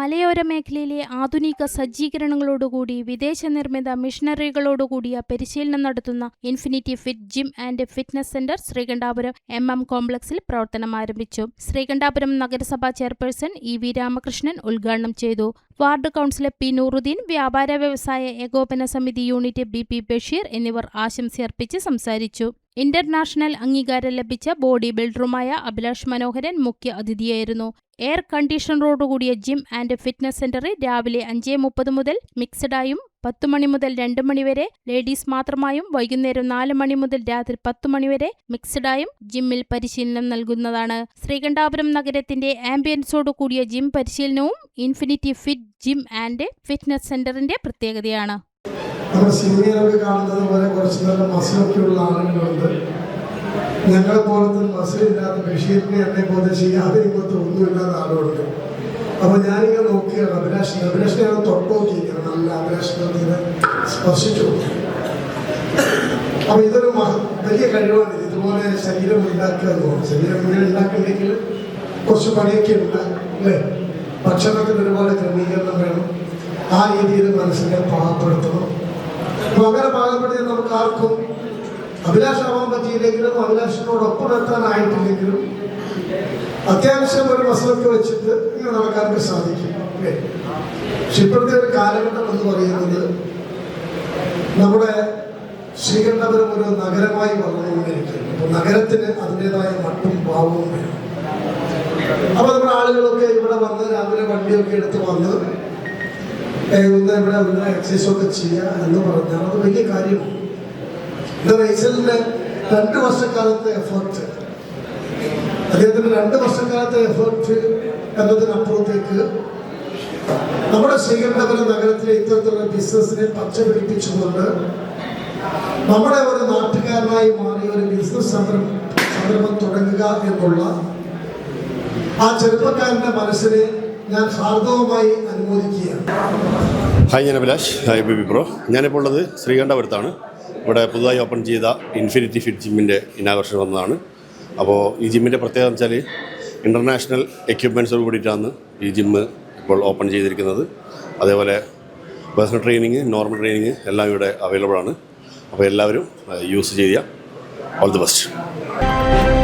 മലയോര മേഖലയിലെ ആധുനിക സജ്ജീകരണങ്ങളോടുകൂടി വിദേശ നിർമ്മിത മിഷനറികളോടുകൂടിയ പരിശീലനം നടത്തുന്ന infinity fit gym and fitness centre Sreekandapuram M M കോംപ്ലക്സിൽ പ്രവർത്തനം ആരംഭിച്ചു. ശ്രീകണ്ഠാപുരം നഗരസഭാ ചെയർപേഴ്സൺ ഇ വി രാമകൃഷ്ണൻ ഉദ്ഘാടനം ചെയ്തു. വാർഡ് കൗൺസിലർ പി നൂറുദ്ദീൻ വ്യാപാര വ്യവസായ ഏകോപന സമിതി യൂണിറ്റ് ബി പി ബഷീർ എന്നിവർ ആശംസയർപ്പിച്ച് സംസാരിച്ചു. ഇന്റർനാഷണൽ അംഗീകാരം ലഭിച്ച ബോഡി ബിൽഡറുമായ അഭിലാഷ് മനോഹരൻ മുഖ്യ അതിഥിയായിരുന്നു. എയർ കണ്ടീഷണറോടുകൂടിയ ജിം ആൻഡ് ഫിറ്റ്നസ് സെന്റർ രാവിലെ അഞ്ച് മുപ്പത് മുതൽ മിക്സഡായും പത്ത് മണി മുതൽ രണ്ട് മണിവരെ ലേഡീസ് മാത്രമായും വൈകുന്നേരം നാല് മണി മുതൽ രാത്രി പത്ത് മണിവരെ മിക്സഡായും ജിമ്മിൽ പരിശീലനം നൽകുന്നതാണ്. ശ്രീകണ്ഠാപുരം നഗരത്തിന്റെ ആംബിയൻസോടു കൂടിയ ജിം പരിശീലനവും infinity fit gym and fitness സെന്ററിന്റെ പ്രത്യേകതയാണ്. ഞങ്ങളെ പോലത്തെ മസിലില്ലാത്ത ബഷീറിനെ എന്നെ പോലെ ചെയ്യാതെ ഇങ്ങോട്ട് ഒന്നുമില്ലാത്ത ആളുകളുണ്ട്. അപ്പൊ ഞാനിങ്ങനെ നോക്കിയാണ് അഭിലാഷിനെ അഭിലാഷിനെ ഞാൻ തൊട്ട് നല്ല അഭിലാഷിനെ സ്പർശിച്ചു. അപ്പൊ ഇതൊരു വലിയ കഴിവാണ്. ഇതുപോലെ ശരീരം ഉണ്ടാക്കുക എന്ന് പറഞ്ഞു. ശരീരം ഇങ്ങനെ ഉണ്ടാക്കണമെങ്കിൽ കുറച്ച് പണിയൊക്കെ ഉണ്ട് അല്ലേ? ഭക്ഷണത്തിന് ഒരുപാട് ക്രമീകരണം വേണം. ആ രീതിയിൽ മനസ്സിനെ പാകപ്പെടുത്തണം. അപ്പൊ അങ്ങനെ പാകപ്പെടുത്തിയാൽ നമുക്ക് ആർക്കും അഭിലാഷമാവാൻ പറ്റിയില്ലെങ്കിലും അഭിലാഷിനോടൊപ്പം എത്താനായിട്ടില്ലെങ്കിലും അത്യാവശ്യം ഒരു മസിലൊക്കെ വെച്ചിട്ട് ഇങ്ങനെ നടക്കാനൊക്കെ സാധിക്കും. പക്ഷെ ഇപ്പോഴത്തെ ഒരു കാലഘട്ടം എന്ന് പറയുന്നത് നമ്മുടെ ശ്രീകണ്ഠപുരം ഒരു നഗരമായി വളർന്നുകൊണ്ടിരിക്കുകയാണ്. അപ്പൊ നഗരത്തിന് അതിന്റെതായ മട്ടും ഭാവവും വേണം. അപ്പൊ നമ്മുടെ ആളുകളൊക്കെ ഇവിടെ വന്ന് രാവിലെ വണ്ടിയൊക്കെ എടുത്ത് വന്ന് ഒന്ന് ഇവിടെ ഒന്ന് എക്സസൈസ് ഒക്കെ ചെയ്യുക എന്ന് പറഞ്ഞാൽ അത് വലിയ കാര്യമാണ്. രണ്ട് വർഷക്കാലത്തെ എഫേർട്ട് അദ്ദേഹത്തിന്റെ രണ്ട് വർഷക്കാലത്തെ എഫേർട്ട് എന്നതിനപ്പുറത്തേക്ക് നമ്മുടെ ശ്രീകണ്ഠപുരം നഗരത്തിലെ ഇത്തരത്തിലുള്ള ബിസിനസ്സിനെ പച്ച പിടിപ്പിച്ചുകൊണ്ട് നമ്മുടെ ഒരു നാട്ടുകാരനായി മാറി ഒരു ബിസിനസ് സംരംഭം സംരംഭം തുടങ്ങുക എന്നുള്ള ആ ചെറുപ്പക്കാരന്റെ മനസ്സിനെ ഞാൻ ഹാർദവമായി അനുമോദിക്കുകയാണ്. ഹായ് ഞാൻ അഭിലാഷ്. ഹായ് ബിബി പ്രോ ഞാനിപ്പോൾ ഉള്ളത് ശ്രീകണ്ഠപുരത്താണ്. ഇവിടെ പുതുതായി ഓപ്പൺ ചെയ്ത ഇൻഫിനിറ്റി ഫിറ്റ് ജിമ്മിന്റെ ഇനാഘോഷം വന്നതാണ്. അപ്പോൾ ഈ ജിമ്മിന്റെ പ്രത്യേകത എന്ന് വെച്ചാൽ ഇന്റർനാഷണൽ എക്യുപ്മെന്റ്സോട് കൂടിയിട്ടാണ് ഈ ജിമ്മ് ഇപ്പോൾ ഓപ്പൺ ചെയ്തിരിക്കുന്നത്. അതേപോലെ പേഴ്സണൽ ട്രെയിനിങ് നോർമൽ ട്രെയിനിങ് എല്ലാം ഇവിടെ അവൈലബിൾ ആണ്. അപ്പോൾ എല്ലാവരും യൂസ് ചെയ്യുക. All the best